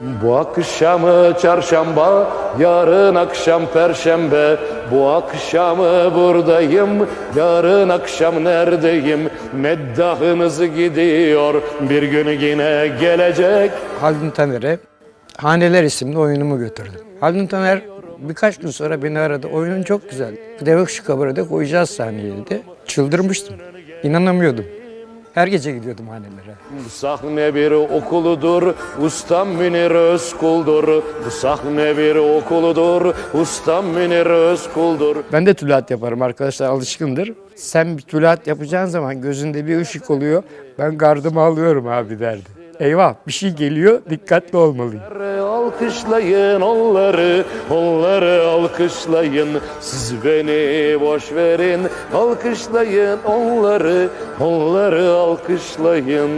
Bu akşamı çarşamba, yarın akşam perşembe. Bu akşamı buradayım, yarın akşam neredeyim? Meddahınız gidiyor, bir gün yine gelecek. Haldun Taner'e Haneler isimli oyunumu götürdüm. Haldun Taner birkaç gün sonra beni aradı. Oyunun çok güzel. Devek şu kabarada koyacağız sahneye dedi. Çıldırmıştım. İnanamıyordum. Her gece gidiyordum hanelere. Bu sahne bir okuludur, ustam Münir Özkul'dur. Bu sahne bir okuludur, ustam Münir Özkul'dur. Ben de tülat yaparım arkadaşlar alışkındır. Sen bir tülat yapacağın zaman gözünde bir ışık oluyor. Ben gardımı alıyorum abi derdi. Eyvah bir şey geliyor dikkatli olmalıyım. Alkışlayın onları, onları alkışlayın. Siz beni boş verin, alkışlayın onları, onları alkışlayın.